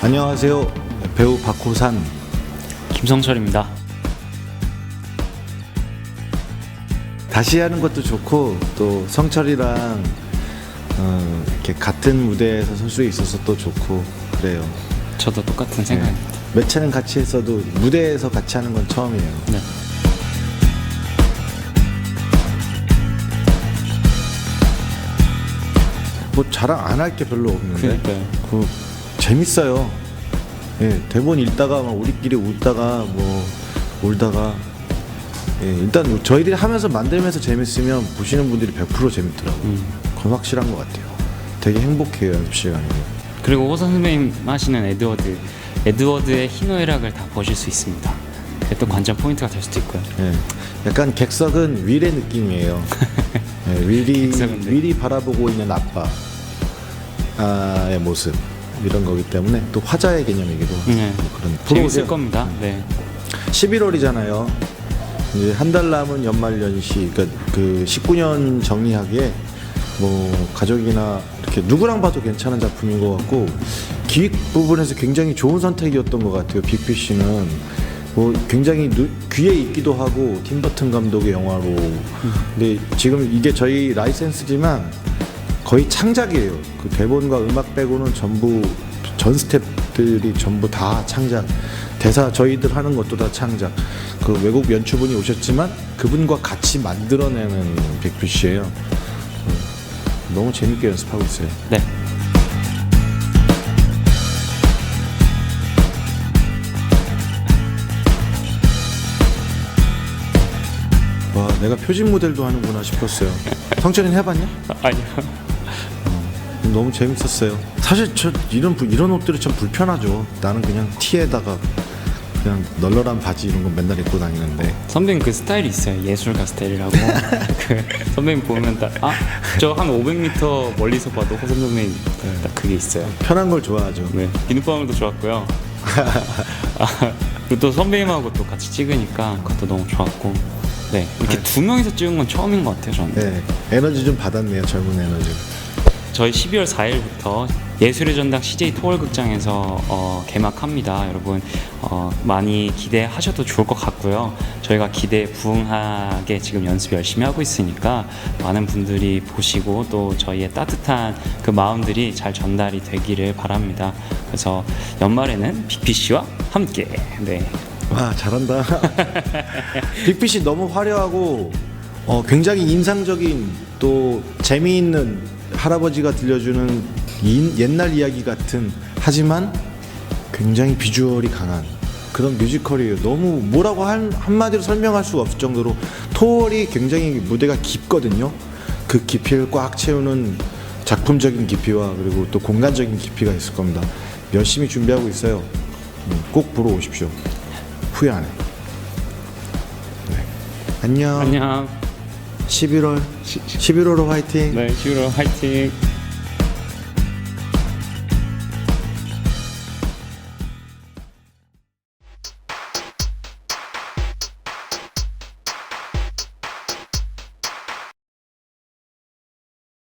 안녕하세요. 배우 박호산. 김성철입니다. 다시 하는 것도 좋고 또 성철이랑 어, 이렇게 같은 무대에서 설 수 있어서 또 좋고 그래요. 저도 똑같은 생각입니다. 몇 차는 같이 했어도 무대에서 같이 하는 건 처음이에요. 네. 뭐 자랑 안 할 게 별로 없는데 그러니까요. 그 재밌어요. 예, 대본 읽다가 막 우리끼리 웃다가 뭐 울다가 예, 일단 저희들이 하면서 만들면서 재밌으면 보시는 분들이 100% 재밌더라고요. 음. 그건 확실한 것 같아요. 되게 행복해요 연습 시간이. 그리고 호선 선배님 하시는 에드워드, 에드워드의 희노애락을 다 보실 수 있습니다. 그게 또 관전 포인트가 될 수도 있고요. 예, 약간 객석은 윌의 느낌이에요. 예, 윌이 네. 윌이 바라보고 있는 아빠의 모습 이런 거기 때문에 또 화자의 개념이기도 하고 네. 그런 재밌을. 겁니다. 네. 11월이잖아요. 이제 한 달 남은 연말 연시, 그러니까 그 19년 정리하기에 뭐 가족이나 이렇게 누구랑 봐도 괜찮은 작품인 것 같고 기획 부분에서 굉장히 좋은 선택이었던 것 같아요. 빅피쉬는 뭐 굉장히 누- 귀에 있기도 하고 팀버튼 감독의 영화로. 근데 지금 이게 저희 라이센스지만 거의 창작이에요. 그 대본과 음악 빼고는 전부 전 스태프들이 전부 다 창작. 대사 저희들 하는 것도 다 창작. 그 외국 연출분이 오셨지만 그분과 같이 만들어내는 빅피쉬예요. 음, 너무 재밌게 연습하고 있어요. 네. 와, 내가 표진 모델도 하는구나 싶었어요. 성철이는 해봤냐? 아니요. 너무 재밌었어요. 사실 저 이런 부- 이런 옷들이 참 불편하죠. 나는 그냥 티에다가 그냥 널널한 바지 이런 거 맨날 입고 다니는데 선배님 그 스타일이 있어요. 예술가 스타일이라고. 그 선배님 보면 딱, 아, 저 한 500m 멀리서 봐도 호선 선배님 딱 그게 있어요. 편한 걸 좋아하죠. 네. 비눗방울도 좋았고요. 아, 그리고 또 선배님하고 또 같이 찍으니까 그것도 너무 좋았고. 네. 이렇게 두 명이서 찍은 건 처음인 것 같아요, 저는. 네, 에너지 좀 받았네요. 젊은 에너지. 저희 12월 4일부터 예술의 전당 CJ 토월극장에서 어, 개막합니다. 여러분 어, 많이 기대하셔도 좋을 것 같고요. 저희가 기대에 부응하게 지금 연습 열심히 하고 있으니까 많은 분들이 보시고 또 저희의 따뜻한 그 마음들이 잘 전달이 되기를 바랍니다. 그래서 연말에는 빅피 씨와 함께 네. 와 잘한다. 빅빛이 너무 화려하고 어, 굉장히 인상적인 또 재미있는 할아버지가 들려주는 인- 옛날 이야기 같은 하지만 굉장히 비주얼이 강한 그런 뮤지컬이에요. 너무 뭐라고 한, 한마디로 설명할 수가 없을 정도로 토월이 굉장히 무대가 깊거든요. 그 깊이를 꽉 채우는 작품적인 깊이와 그리고 또 공간적인 깊이가 있을 겁니다. 열심히 준비하고 있어요. 음, 꼭 보러 오십시오. 후회 안 해. 네. 안녕. 안녕. 11월 11월호 화이팅. 네, 시우로 화이팅.